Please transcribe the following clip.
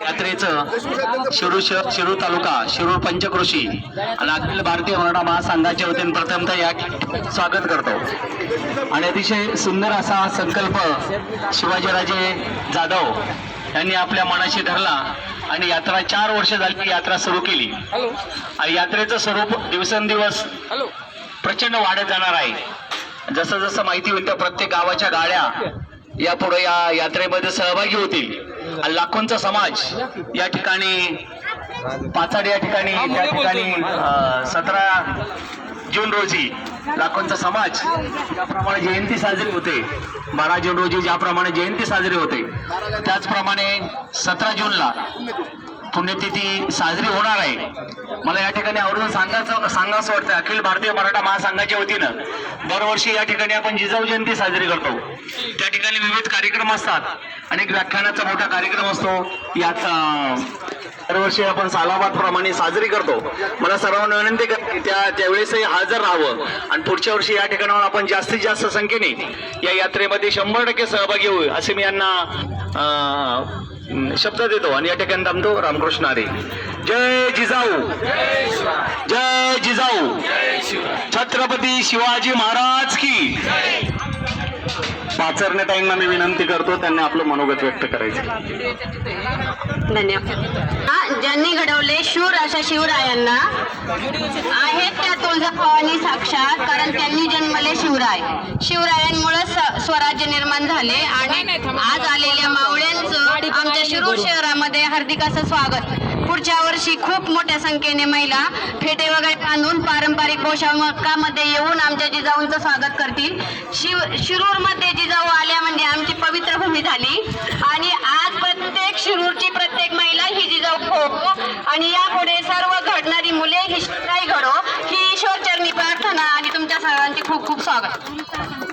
यात्रेचं शिरूर शहर शिरूर तालुका शिरूर पंचकृषी आणि अखिल भारतीय मराठा महासंघाच्या वतीने प्रथमतः या स्वागत करतो. आणि अतिशय सुंदर असा संकल्प शिवाजीराजे जाधव यांनी आपल्या मनाशी धरला आणि यात्रा चार वर्ष झाली यात्रा सुरू केली. आणि यात्रेचं स्वरूप दिवसेंदिवस प्रचंड वाढत जाणार आहे. जसं जसं माहिती होईल त्या प्रत्येक गावाच्या गाड्या यापुढे या यात्रेमध्ये सहभागी होतील. लाखोंचा समाज या ठिकाणी पाचाड या ठिकाणी या ठिकाणी सतरा जून रोजी लाखोंचा समाज ज्याप्रमाणे जयंती साजरी होते बारा जून रोजी ज्याप्रमाणे जयंती साजरी होते त्याचप्रमाणे सतरा जूनला पुण्यतिथी साजरी होणार आहे. मला या ठिकाणी आवर्जून सांगायचं सांगावंसं वाटतं अखिल भारतीय मराठा महासंघाच्या वतीनं दरवर्षी या ठिकाणी आपण जिजाऊ जयंती साजरी करतो. त्या ठिकाणी विविध कार्यक्रम असतात अनेक व्याख्यानाचा मोठा कार्यक्रम असतो. यात दरवर्षी आपण सालाबाद प्रमाणे साजरी करतो. मला सर्वांना विनंती कर त्या त्यावेळेसही हजर राहावं. आणि पुढच्या वर्षी या ठिकाणावर आपण जास्तीत जास्त संख्येने या यात्रेमध्ये शंभर टक्के सहभागी होऊ असे मी यांना शब्द देतो आणि या ठिकाणी थांबतो. रामकृष्ण हरी. जय जिजाऊ. जय जिजाऊ. छत्रपती शिवाजी महाराज की. पाचरणे ताईंना मी विनंती करतो त्यांनी आपलं मनोगत व्यक्त करायचं. धन्यवाद ज्यांनी घडवले शूर अशा शिवरायांना आहेत त्या तुळजाभवानी साक्षात कारण त्यांनी जन्मले शिवराय. शिवरायांमुळे स्वराज्य निर्माण झाले आणि आज आले आमच्या शिरूर शहरामध्ये हार्दिकाचं स्वागत. पुढच्या वर्षी खूप मोठ्या संख्येने महिला फेटे वगैरे बांधून पारंपरिक पोशाखामध्ये येऊन आमच्या जिजाऊंचं स्वागत करतील. शिव शिरूरमध्ये जिजाऊ आल्या म्हणजे आमची पवित्र भूमी झाली. आणि आज प्रत्येक शिरूरची प्रत्येक महिला ही जिजाऊ खो आणि यापुढे सर्व घडणारी मुले ही घडो. ही ईश्वर चरणी प्रार्थना आणि तुमच्या सर्वांची खूप खूप स्वागत.